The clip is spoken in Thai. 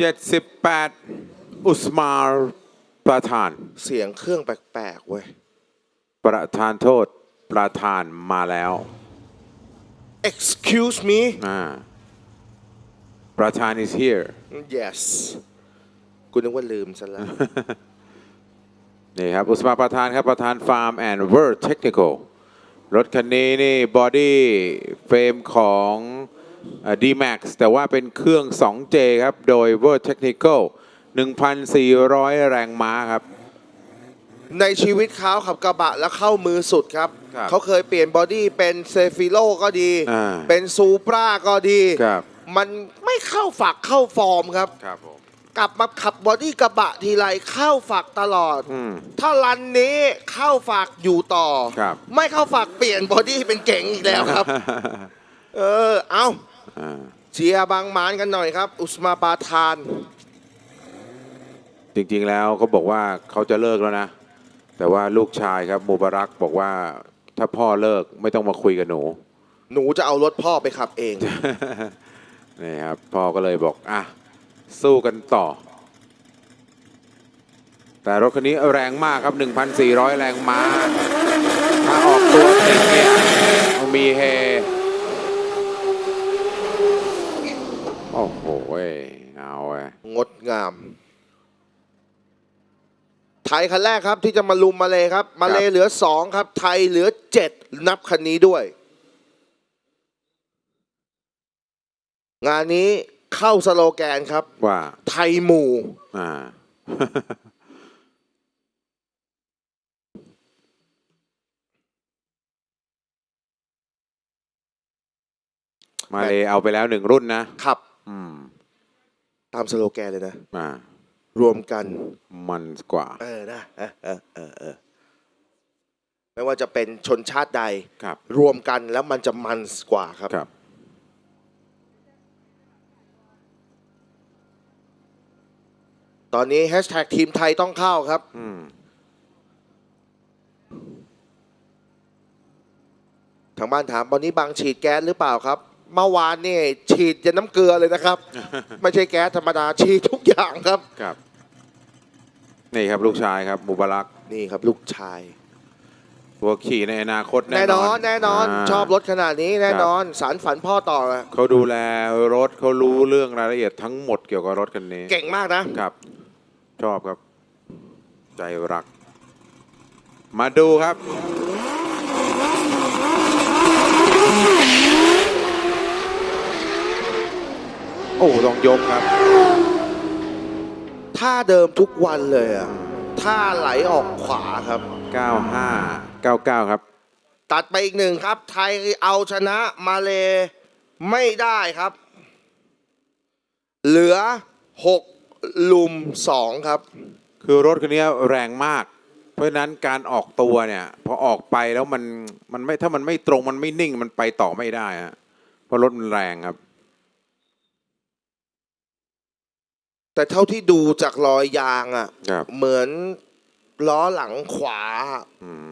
78 อุสมาลประธาน เสียงเครื่องแปลกๆเว้ย ประธานโทษประธานมาแล้ว excuse me อ่าประธาน is here yes กูนึกว่าลืมซะแล้ว นี่ครับ อุสมาประธานครับ ประธานฟาร์มแอนด์เวิร์ดเทคนิคอลรถคันนี้นี่บอดี้เฟรมของ ดีแม็กซ์แต่ว่าเป็นเครื่อง 2J ครับ โดย World Technical 1,400 แรงม้าครับ ในชีวิตเขาขับกระบะแล้วเข้ามือสุดครับ ครับเขาเคยเปลี่ยนบอดี้เป็นเซฟิโลก็ดี อ่า เป็นซูปราก็ดี ครับ มันไม่เข้าฝักเข้าฟอร์มครับ ครับผม กลับมาขับบอดี้กระบะทีไรเข้าฝักตลอด อืมถ้ารันนี้เข้าฝักอยู่ต่อ ครับ ไม่เข้าฝักเปลี่ยนบอดี้เป็นเก่งอีกแล้วครับ เออ เอาอ่า เชียร์บางหมานกันหน่อยครับ อุสมาปาทาน จริงๆแล้วเขาบอกว่าเขาจะเลิกแล้วนะ แต่ว่าลูกชายครับมูบารักบอกว่าถ้าพ่อเลิกไม่ต้องมาคุยกับหนู หนูจะเอารถพ่อไปขับเอง นี่ครับพ่อก็เลยบอกอะสู้กันต่อ แต่รถคันนี้แรงมากครับ 1,400 แรงม้า ถ้าออกตัวจริงเนี่ยมีเฮ โอ้โหเว้ยเอาเว้ยงดงาม ไทยคันแรกครับที่จะมาลุมมาเลยครับ มาเลยเหลือสองครับ ไทยเหลือเจ็ดนับคันนี้ด้วย งานนี้เข้าสโลแกนครับ ว่าไทยหมู่ อ่า มาเลยเอาไปแล้วหนึ่งรุ่นนะ ขับอืม ตามสโลแกนเลยนะอ่ารวมกันมันกว่า เออนะเออเออเออเออไม่ว่าจะเป็นชนชาติใดครับ รวมกันแล้วมันจะมันกว่าครับ ครับ ตอนนี้แฮชแท็กทีมไทยต้องเข้าครับ อืมทางบ้านถามตอนนี้บางฉีดแก๊สหรือเปล่าครับ เมื่อวานนี่ฉีดจะน้ำเกลือเลยนะครับ ไม่ใช่แก๊สธรรมดาฉีดทุกอย่างครับ ครับ นี่ครับลูกชายครับมูบารักนี่ครับลูกชายตัวขี่ในอนาคตแน่นอน แน่นอนา ชอบรถขนาดนี้แน่นอน สารฝันพ่อต่อนะเขาดูแลรถเขารู้เรื่องรายละเอียดทั้งหมดเกี่ยวกับรถคันนี้เก่งมากนะ ครับ ชอบครับ ใจรัก มาดูครับ โอ้ต้องยกครับท่าเดิมทุกวันเลยอะท่าไหลออกขวาครับ 95 99 ครับ ตัดไปอีกหนึ่งครับ ไทยเอาชนะมาเลไม่ได้ครับ เหลือหกลุมสองครับ คือรถคันนี้แรงมาก เพราะฉะนั้นการออกตัวเนี่ย พอออกไปแล้วมันมันไม่ถ้ามันไม่ตรงมันไม่นิ่งมันไปต่อไม่ได้ฮะเพราะรถมันแรงครับ แต่เท่าที่ดูจากรอยยางอะ ครับ เหมือนล้อหลังขวาอืม